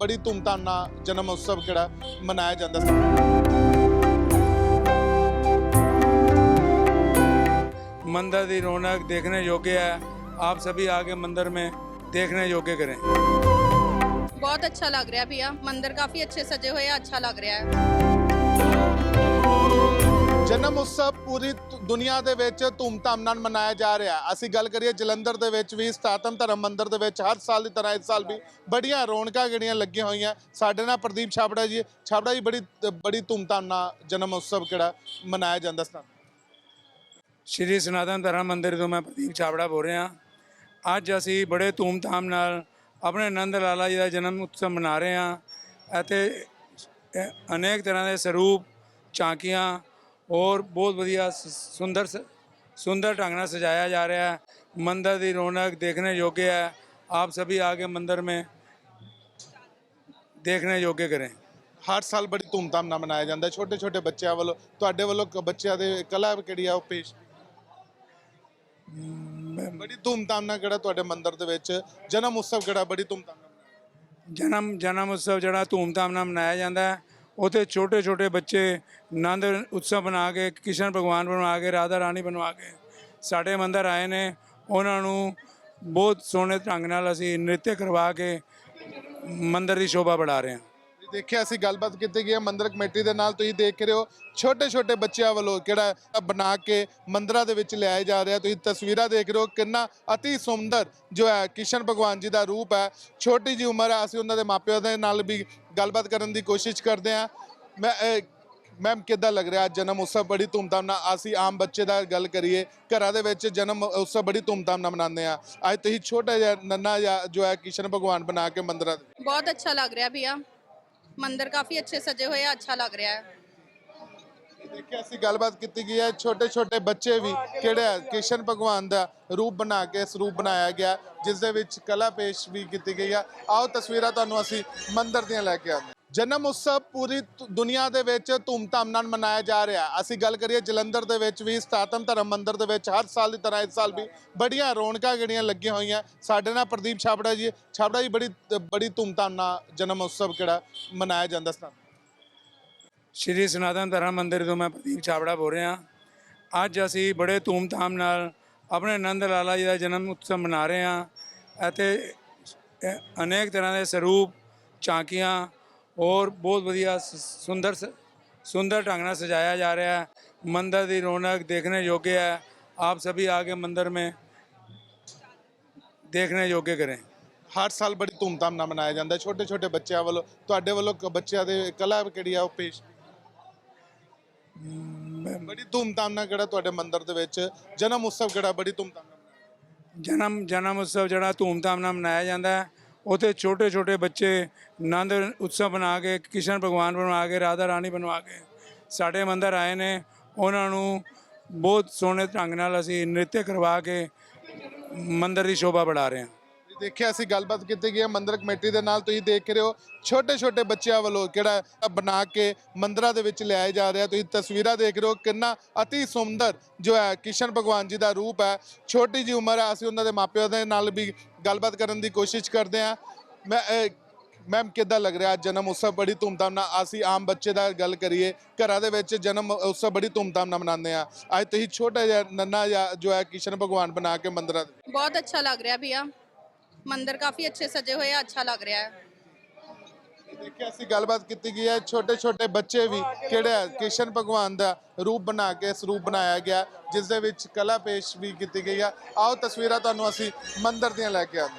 ਬੜੀ ਧੂਮਧਾਮ ਨਾਲ ਜਨਮ ਉਤਸਵ ਕਿਹੜਾ ਮਨਾਇਆ ਜਾਂਦਾ ਸੀ मंदिर की रौनक देखने योग्य है आप सभी आके मंदिर में देखने योग्य करें ਬਹੁਤ ਅੱਛਾ ਲੱਗ ਰਿਹਾ ਭਈਆ ਮੰਦਿਰ ਕਾਫੀ ਅੱਛੇ ਸਜੇ ਹੋਏ ਆ ਅੱਛਾ ਲੱਗ ਰਿਹਾ ਹੈ ਜਨਮ ਉਤਸਵ ਪੂਰੀ ਦੁਨੀਆ ਦੇ ਵਿੱਚ ਧੂਮਧਾਮ ਨਾਲ ਮਨਾਇਆ ਜਾ ਰਿਹਾ ਅਸੀਂ ਗੱਲ ਕਰੀਏ ਜਲੰਧਰ ਦੇ ਵਿੱਚ ਵੀ ਸਤਾਤਮ ਧਰਮ ਮੰਦਿਰ ਦੇ ਵਿੱਚ ਹਰ ਸਾਲ ਦੀ ਤਰ੍ਹਾਂ ਇਸ ਸਾਲ ਵੀ ਬੜੀਆਂ ਰੌਣਕਾਂ ਜਿਹੜੀਆਂ ਲੱਗੀਆਂ ਹੋਈਆਂ। ਸਾਡੇ ਨਾਲ ਪ੍ਰਦੀਪ ਛਾਬੜਾ ਜੀ ਛਾਬੜਾ ਜੀ ਬੜੀ ਬੜੀ ਧੂਮਧਾਮ ਨਾਲ ਜਨਮ ਉਤਸਵ ਕਿਹੜਾ ਮਨਾਇਆ ਜਾਂਦਾ ਸੀ ਸ਼੍ਰੀ ਸਨਾਤਨ ਧਰਮ ਮੰਦਿਰ ਤੋਂ ਮੈਂ ਪ੍ਰਦੀਪ ਛਾਬੜਾ ਬੋਲ ਰਿਹਾ ਅੱਜ ਅਸੀਂ ਬੜੇ ਧੂਮਧਾਮ ਨਾਲ ਆਪਣੇ ਨੰਦ ਲਾਲਾ ਜੀ ਦਾ ਜਨਮ ਉਤਸਵ ਮਨਾ ਰਹੇ ਹਾਂ ਅਤੇ ਅਨੇਕ ਤਰ੍ਹਾਂ ਦੇ ਸਰੂਪ ਝਾਂਕੀਆਂ ਔਰ ਬਹੁਤ ਵਧੀਆ ਸੁੰਦਰ ਸੁੰਦਰ ਢੰਗ ਨਾਲ ਸਜਾਇਆ ਜਾ ਰਿਹਾ ਹੈ। ਮੰਦਰ ਦੀ ਰੌਣਕ ਦੇਖਣੇ ਯੋਗ ਹੈ। ਆਪ ਸਭੀ ਕੇ ਮੰਦਰ ਮੇਂ ਦੇਖਣੇ ਯੋਗ ਕਰੇ। ਹਰ ਸਾਲ ਬੜੀ ਧੂਮਧਾਮ ਨਾਲ ਮਨਾਇਆ ਜਾਂਦਾ ਛੋਟੇ ਛੋਟੇ ਬੱਚਿਆਂ ਵੱਲੋਂ ਤੁਹਾਡੇ ਵੱਲੋਂ ਬੱਚਿਆਂ ਦੇ ਕਲਾ ਕਿਹੜੀ ਆ ਉਹ ਪੇਸ਼? ਬੜੀ ਧੂਮਧਾਮ ਨਾਲ ਕਿਹੜਾ ਤੁਹਾਡੇ ਮੰਦਰ ਦੇ ਵਿੱਚ ਜਨਮ ਉਤਸਵ ਕਿਹੜਾ ਬੜੀ ਧੂਮਧਾਮ ਨਾਲ ਜਨਮ ਜਨਮ ਉਤਸਵ ਜਿਹੜਾ ਧੂਮਧਾਮ ਨਾਲ ਮਨਾਇਆ ਜਾਂਦਾ ਹੈ। ਉਥੇ ਛੋਟੇ ਛੋਟੇ ਬੱਚੇ ਨੰਦ ਉਤਸਵ ਬਣਾ ਕੇ, ਕ੍ਰਿਸ਼ਨ ਭਗਵਾਨ ਬਣਾ ਕੇ, ਰਾਧਾ ਰਾਣੀ ਬਣਵਾ ਕੇ ਸਾਡੇ ਮੰਦਰ ਆਏ ਨੇ। ਉਹਨਾਂ ਨੂੰ ਬਹੁਤ ਸੋਹਣੇ ਢੰਗ ਨਾਲ ਅਸੀਂ ਨ੍ਰਿਤ ਕਰਵਾ ਕੇ ਮੰਦਰ ਦੀ ਸ਼ੋਭਾ ਵਧਾ ਰਹੇ ਹਾਂ। ਦੇਖਿਆ ਅਸੀਂ ਗੱਲਬਾਤ ਕੀਤੀ ਗਈ ਹੈ ਮੰਦਰ ਕਮੇਟੀ ਦੇ ਨਾਲ, ਤੁਸੀਂ ਦੇਖ ਰਹੇ ਹੋ ਛੋਟੇ ਛੋਟੇ ਬੱਚਿਆਂ ਵੱਲੋਂ ਕਿਹੜਾ ਬਣਾ ਕੇ ਮੰਦਰਾਂ ਦੇ ਵਿੱਚ ਲਿਆਇਆ ਜਾ ਰਿਹਾ। ਤੁਸੀਂ ਤਸਵੀਰਾਂ ਦੇਖ ਰਹੇ ਹੋ, ਕਿੰਨਾ ਅਤੀ ਸੁੰਦਰ ਜੋ ਹੈ ਕਿਸ਼ਨ ਭਗਵਾਨ ਜੀ ਦਾ ਰੂਪ ਹੈ। ਛੋਟੀ ਜੀ ਉਮਰ ਹੈ, ਅਸੀਂ ਉਹਨਾਂ ਦੇ ਮਾਪਿਆਂ ਦੇ ਨਾਲ ਵੀ ਗੱਲਬਾਤ ਕਰਨ ਦੀ ਕੋਸ਼ਿਸ਼ ਕਰਦੇ ਹਾਂ। ਮੈਂ ਮੈਮ, ਕਿੱਦਾਂ ਲੱਗ ਰਿਹਾ? ਜਨਮ ਉਤਸਵ ਬੜੀ ਧੂਮਧਾਮ ਨਾਲ ਅਸੀਂ ਆਮ ਬੱਚੇ ਦਾ ਗੱਲ ਕਰੀਏ, ਘਰਾਂ ਦੇ ਵਿੱਚ ਜਨਮ ਉਤਸਵ ਬੜੀ ਧੂਮਧਾਮ ਨਾਲ ਮਨਾਉਂਦੇ ਆ ਅੱਜ ਤੁਸੀਂ ਛੋਟਾ ਜਿਹਾ ਨੰਨਾ ਜਿਹਾ ਜੋ ਹੈ ਕਿਸ਼ਨ ਭਗਵਾਨ ਬਣਾ ਕੇ ਮੰਦਰਾਂ ਦੇ ਬਹੁਤ ਅੱਛਾ ਲੱਗ ਰਿਹਾ ਭਈਆ। ਮੰਦਿਰ ਕਾਫੀ ਅੱਛੇ ਸਜੇ ਹੋਏ ਆ, ਅੱਛਾ ਲੱਗ ਰਿਹਾ ਹੈ ਦੇਖਿਆ, ਅਸੀਂ ਗੱਲਬਾਤ ਕੀਤੀ ਗਈ ਹੈ ਛੋਟੇ ਛੋਟੇ ਬੱਚੇ ਵੀ ਕਿਹੜੇ ਕ੍ਰਿਸ਼ਨ ਭਗਵਾਨ ਦਾ ਰੂਪ ਬਣਾ ਕੇ ਸਰੂਪ ਬਣਾਇਆ ਗਿਆ, ਜਿਸ ਦੇ ਵਿੱਚ ਕਲਾ ਪੇਸ਼ ਵੀ ਕੀਤੀ ਗਈ ਆ ਆਓ ਤਸਵੀਰਾਂ ਤੁਹਾਨੂੰ ਅਸੀਂ ਮੰਦਿਰ ਦੀਆਂ ਲੈ ਕੇ ਆਉਂਦੇ ਹਾਂ। ਜਨਮ ਉਤਸਵ ਪੂਰੀ ਦੁਨੀਆ ਦੇ ਵਿੱਚ ਧੂਮਧਾਮ ਨਾਲ ਮਨਾਇਆ ਜਾ ਰਿਹਾ। ਅਸੀਂ ਗੱਲ ਕਰੀਏ ਜਲੰਧਰ ਦੇ ਵਿੱਚ ਵੀ ਸਤਾਤਮ ਧਰਮ ਮੰਦਿਰ ਦੇ ਵਿੱਚ ਹਰ ਸਾਲ ਦੀ ਤਰ੍ਹਾਂ ਇਸ ਸਾਲ ਵੀ ਬੜੀਆਂ ਰੌਣਕਾਂ ਜਿਹੜੀਆਂ ਲੱਗੀਆਂ ਹੋਈਆਂ। ਸਾਡੇ ਨਾਲ ਪ੍ਰਦੀਪ ਛਾਬੜਾ ਜੀ ਛਾਬੜਾ ਜੀ ਬੜੀ ਬੜੀ ਧੂਮਧਾਮ ਨਾਲ ਜਨਮ ਉਤਸਵ ਕਿਹੜਾ ਮਨਾਇਆ ਜਾਂਦਾ ਸਨ ਸ਼੍ਰੀ ਸਨਾਤਨ ਧਰਮ ਮੰਦਿਰ ਤੋਂ ਮੈਂ ਪ੍ਰਦੀਪ ਛਾਬੜਾ ਬੋਲ ਰਿਹਾ। ਅੱਜ ਅਸੀਂ ਬੜੇ ਧੂਮਧਾਮ ਨਾਲ ਆਪਣੇ ਨੰਦ ਲਾਲਾ ਜੀ ਦਾ ਜਨਮ ਉਤਸਵ ਮਨਾ ਰਹੇ ਹਾਂ। ਅਤੇ ਅਨੇਕ ਤਰ੍ਹਾਂ ਦੇ ਸਰੂਪ ਝਾਂਕੀਆਂ ਔਰ ਬਹੁਤ ਵਧੀਆ ਸੁੰਦਰ ਸੁੰਦਰ ਢੰਗ ਨਾਲ ਸਜਾਇਆ ਜਾ ਰਿਹਾ ਹੈ। ਮੰਦਰ ਦੀ ਰੌਣਕ ਦੇਖਣੇ ਯੋਗ ਹੈ। ਆਪ ਸਭੀ ਕੇ ਮੰਦਰ ਮੇਂ ਦੇਖਣੇ ਯੋਗ ਕਰੇ। ਹਰ ਸਾਲ ਬੜੀ ਧੂਮਧਾਮ ਨਾਲ ਮਨਾਇਆ ਜਾਂਦਾ ਛੋਟੇ ਛੋਟੇ ਬੱਚਿਆਂ ਵੱਲੋਂ ਤੁਹਾਡੇ ਵੱਲੋਂ ਕ- ਬੱਚਿਆਂ ਦੇ ਕਲਾ ਕਿਹੜੀ ਆ ਉਹ ਪੇਸ਼? ਬੜੀ ਧੂਮਧਾਮ ਨਾਲ ਕਿਹੜਾ ਤੁਹਾਡੇ ਮੰਦਰ ਦੇ ਵਿੱਚ ਜਨਮ ਉਤਸਵ ਕਿਹੜਾ ਬੜੀ ਧੂਮਧਾਮ ਨਾਲ ਜਨਮ ਜਨਮ ਉਤਸਵ ਜਿਹੜਾ ਧੂਮਧਾਮ ਨਾਲ ਮਨਾਇਆ ਜਾਂਦਾ ਹੈ। ਉਥੇ ਛੋਟੇ ਛੋਟੇ ਬੱਚੇ ਨੰਦ ਉਤਸਵ ਬਣਾ ਕੇ, ਕ੍ਰਿਸ਼ਨ ਭਗਵਾਨ ਬਣਾ ਕੇ, ਰਾਧਾ ਰਾਣੀ ਬਣਵਾ ਕੇ ਸਾਡੇ ਮੰਦਰ ਆਏ ਨੇ। ਉਹਨਾਂ ਨੂੰ ਬਹੁਤ ਸੋਹਣੇ ਢੰਗ ਨਾਲ ਅਸੀਂ ਨ੍ਰਿਤ ਕਰਵਾ ਕੇ ਮੰਦਰ ਦੀ ਸ਼ੋਭਾ ਵਧਾ ਰਹੇ ਹਾਂ। ਦੇਖਿਆ, ਅਸੀਂ ਗੱਲਬਾਤ ਕੀਤੀ ਗਈ ਹੈ ਮੰਦਿਰ ਕਮੇਟੀ ਦੇ ਨਾਲ, ਤੁਸੀਂ ਦੇਖ ਰਹੇ ਹੋ ਛੋਟੇ ਛੋਟੇ ਬੱਚਿਆਂ ਵੱਲੋਂ ਕਿਹੜਾ ਬਣਾ ਕੇ ਮੰਦਿਰਾਂ ਦੇ ਵਿੱਚ ਲਿਆਇਆ ਜਾ ਰਿਹਾ। ਤੁਸੀਂ ਤਸਵੀਰਾਂ ਦੇਖ ਰਹੇ ਹੋ, ਕਿੰਨਾ ਅਤੀ ਸੁੰਦਰ ਜੋ ਹੈ ਕਿਸ਼ਨ ਭਗਵਾਨ ਜੀ ਦਾ ਰੂਪ ਹੈ। ਛੋਟੀ ਜੀ ਉਮਰ ਹੈ, ਅਸੀਂ ਉਹਨਾਂ ਦੇ ਮਾਪਿਆਂ ਦੇ ਨਾਲ ਵੀ ਗੱਲਬਾਤ ਕਰਨ ਦੀ ਕੋਸ਼ਿਸ਼ ਕਰਦੇ ਹਾਂ। ਮੈਂ ਮੈਮ, ਕਿੱਦਾਂ ਲੱਗ ਰਿਹਾ? ਜਨਮ ਉਤਸਵ ਬੜੀ ਧੂਮਧਾਮ ਨਾਲ ਅਸੀਂ ਆਮ ਬੱਚੇ ਦਾ ਗੱਲ ਕਰੀਏ, ਘਰਾਂ ਦੇ ਵਿੱਚ ਜਨਮ ਉਤਸਵ ਬੜੀ ਧੂਮਧਾਮ ਨਾਲ ਮਨਾਉਂਦੇ ਆ ਅੱਜ ਤੁਸੀਂ ਛੋਟਾ ਜਿਹਾ, ਨੰਨਾ ਜਿਹਾ ਜੋ ਹੈ ਕਿਸ਼ਨ ਭਗਵਾਨ ਬਣਾ ਕੇ ਮੰਦਰਾਂ ਦੇ ਬਹੁਤ ਅੱਛਾ ਲੱਗ ਰਿਹਾ ਭਈਆ। ਮੰਦਿਰ ਕਾਫੀ ਅੱਛੇ ਸਜੇ ਹੋਏ ਆ, ਅੱਛਾ ਲੱਗ ਰਿਹਾ ਹੈ। ਦੇਖਿਆ, ਅਸੀਂ ਗੱਲਬਾਤ ਕੀਤੀ ਗਈ ਹੈ ਛੋਟੇ ਛੋਟੇ ਬੱਚੇ ਵੀ ਕਿਹੜੇ ਕ੍ਰਿਸ਼ਨ ਭਗਵਾਨ ਦਾ ਰੂਪ ਬਣਾ ਕੇ ਸਰੂਪ ਬਣਾਇਆ ਗਿਆ, ਜਿਸ ਦੇ ਵਿੱਚ ਕਲਾ ਪੇਸ਼ ਵੀ ਕੀਤੀ ਗਈ ਆ। ਆਓ ਤਸਵੀਰਾਂ ਤੁਹਾਨੂੰ ਅਸੀਂ ਮੰਦਿਰ ਦੀਆਂ ਲੈ ਕੇ ਆਉਂਦੇ